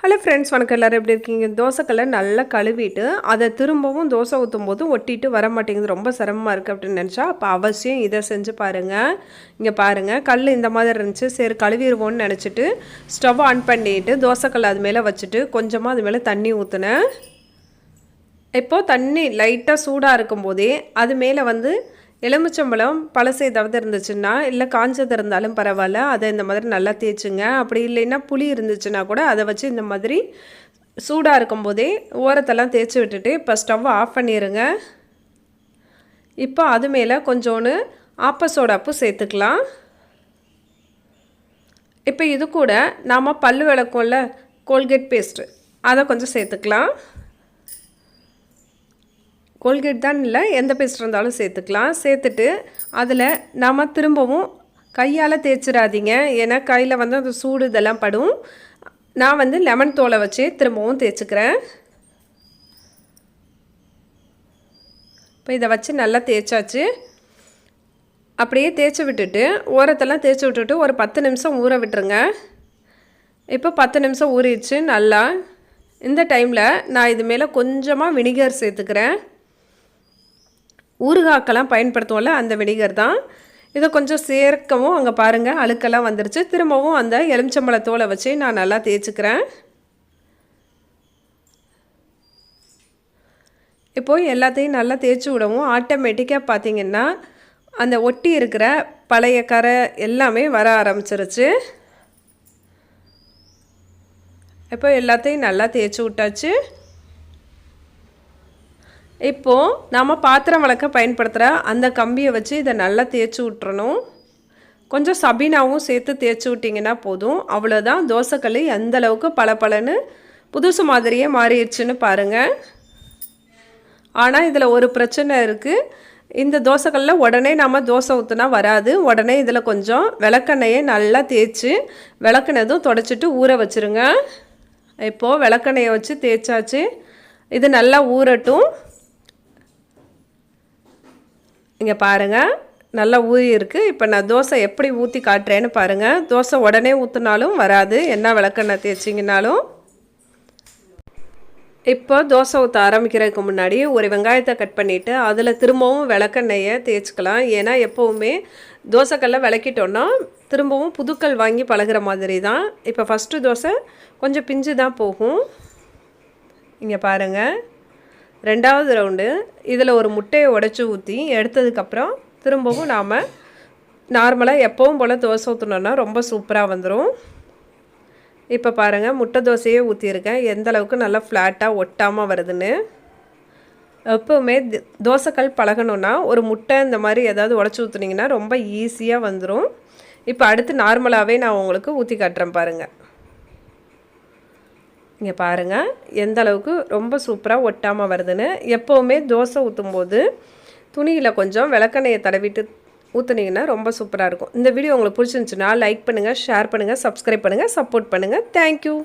Hello friends வணக்கம். எல்லோரும் எப்படி இருக்கீங்க? தோசைக்கல்லை நல்லா கழுவிட்டு அதை திரும்பவும் தோசை ஊற்றும் போது ஒட்டிட்டு வர மாட்டேங்குது. ரொம்ப சிரமமாக இருக்குது அப்படின்னு நினச்சா அப்போ அவசியம் இதை செஞ்சு பாருங்கள் இங்கே பாருங்கள் கல் இந்த மாதிரி இருந்துச்சு. சரி கழுவிடுவோன்னு நினச்சிட்டு ஸ்டவ் ஆன் பண்ணிவிட்டு தோசைக்கல் அது மேலே வச்சுட்டு கொஞ்சமாக அது மேலே தண்ணி ஊற்றுனேன் இப்போது தண்ணி லைட்டாக சூடாக இருக்கும் போதே அது மேலே வந்து எலுமிச்சம்பழம் பழசு ஏதாவது இருந்துச்சுன்னா இல்லை காஞ்சது இருந்தாலும் பரவாயில்ல அதை இந்த மாதிரி நல்லா தேய்ச்சுங்க. அப்படி இல்லைன்னா புளி இருந்துச்சுன்னா கூட அதை வச்சு இந்த மாதிரி சூடாக இருக்கும்போதே ஓரத்தெல்லாம் தேய்ச்சி விட்டுட்டு இப்போ ஸ்டவ் ஆஃப் பண்ணிடுங்க இப்போ அது மேலே கொஞ்சோன்னு ஆப்ப சோடாப்பு சேர்த்துக்கலாம். இப்போ இது கூட நாம் பல் விளக்கும்ல கோல்கேட் பேஸ்ட்டு அதை கொஞ்சம் சேர்த்துக்கலாம். கோல்கேட் தான் இல்லை எந்த பேஸ்ட் இருந்தாலும் சேர்த்துக்கலாம். சேர்த்துட்டு அதில் நாம் திரும்பவும் கையால் தேய்ச்சிடாதீங்க. ஏன்னா கையில் வந்து அந்த சூடு இதெல்லாம் படும். நான் வந்து லெமன் தோலை வச்சு திரும்பவும் தேய்ச்சிக்கிறேன். இப்போ இதை வச்சு நல்லா தேய்ச்சாச்சு. அப்படியே தேய்ச்சி விட்டுட்டு ஓரத்தெல்லாம் தேய்ச்சி விட்டுட்டு ஒரு பத்து நிமிஷம் ஊற விட்டுருங்க. இப்போ பத்து நிமிஷம் ஊறிடுச்சு நல்லா. இந்த டைமில் நான் இது மேலே கொஞ்சமாக வினிகர் சேர்த்துக்கிறேன். ஊறுகாக்கெல்லாம் பயன்படுத்துவோம்ல அந்த வினிகர் தான். இதை கொஞ்சம் சேர்க்கவும் அங்கே பாருங்கள் அழுக்கெல்லாம் வந்துருச்சு. திரும்பவும் அந்த எலுமிச்சம்பழத்தோலை வச்சு நான் நல்லா தேய்ச்சிக்கிறேன். இப்போது எல்லாத்தையும் நல்லா தேய்ச்சி விடவும் ஆட்டோமேட்டிக்காக பார்த்திங்கன்னா அந்த ஒட்டி இருக்கிற பழைய கரை எல்லாமே வர ஆரம்பிச்சிருச்சு. இப்போ எல்லாத்தையும் நல்லா தேய்ச்சி விட்டாச்சு. இப்போது நாம் பாத்திரம் வளர்க்க பயன்படுத்துகிற அந்த கம்பியை வச்சு இதை நல்லா தேய்ச்சி விட்டுறணும் கொஞ்சம் சபீனாவும் சேர்த்து தேய்ச்சி விட்டிங்கன்னா போதும். அவ்வளோதான் தோசைக்கல் எந்தளவுக்கு பல பலன்னு புதுசு மாதிரியே மாறிடுச்சுன்னு பாருங்கள் ஆனால் இதில் ஒரு பிரச்சனை இருக்குது இந்த தோசைக்கல்ல உடனே நம்ம தோசை ஊற்றுனா வராது. உடனே இதில் கொஞ்சம் விளக்கெண்ணையை நல்லா தேய்ச்சி விளக்குனதும் தொடச்சிட்டு ஊற வச்சுருங்க. இப்போது விளக்கெண்ணையை வச்சு தேய்ச்சாச்சு. இது நல்லா ஊறட்டும். இங்கே பாருங்கள் நல்லா ஊறி இருக்குது இப்போ நான் தோசை எப்படி ஊற்றி காட்டுறேன்னு பாருங்கள் தோசை உடனே ஊற்றினாலும் வராது. என்ன விளக்கெண்ணெய் தேய்ச்சிங்கனாலும். இப்போ தோசை ஊற்ற ஆரம்பிக்கிறதுக்கு முன்னாடி ஒரு வெங்காயத்தை கட் பண்ணிவிட்டு அதில் திரும்பவும் விளக்கெண்ணெயை தேய்ச்சிக்கலாம். ஏன்னா எப்போவுமே தோசைக்கல்ல விளக்கிட்டோன்னா திரும்பவும் புதுக்கல் வாங்கி பழகிற மாதிரி தான் இப்போ ஃபஸ்ட்டு தோசை கொஞ்சம் பிஞ்சு தான் போகும். இங்கே பாருங்கள் ரெண்டாவது ரவுண்டு இதில் ஒரு முட்டையை உடச்சி ஊற்றி எடுத்ததுக்கப்புறம் திரும்பவும் நாம் நார்மலாக எப்போவும் போல் தோசை ஊற்றினோன்னா ரொம்ப சூப்பராக வந்துடும் இப்போ பாருங்கள் முட்டை தோசையே ஊற்றியிருக்கேன் எந்த அளவுக்கு நல்லா ஃப்ளாட்டாக ஒட்டாமல் வருதுன்னு. எப்போவுமே தோசைக்கல் பழகணுன்னா ஒரு முட்டை இந்த மாதிரி ஏதாவது உடச்சி ஊற்றுனீங்கன்னா ரொம்ப ஈஸியாக வந்துடும் இப்போ அடுத்து நார்மலாகவே நான் உங்களுக்கு ஊற்றி காட்டுறேன் பாருங்கள் இங்கே பாருங்கள் எந்த அளவுக்கு ரொம்ப சூப்பராக ஒட்டாமல் வருதுன்னு. எப்போவுமே தோசை ஊற்றும் போது துணியில் கொஞ்சம் விளக்கெண்ணையை தடவிட்டு ஊற்றுனீங்கன்னா ரொம்ப சூப்பராக இருக்கும். இந்த வீடியோ உங்களுக்கு பிடிச்சிருந்துச்சுன்னா லைக் பண்ணுங்கள் ஷேர் பண்ணுங்கள் சப்ஸ்கிரைப் பண்ணுங்கள் சப்போர்ட் பண்ணுங்கள் தேங்க்யூ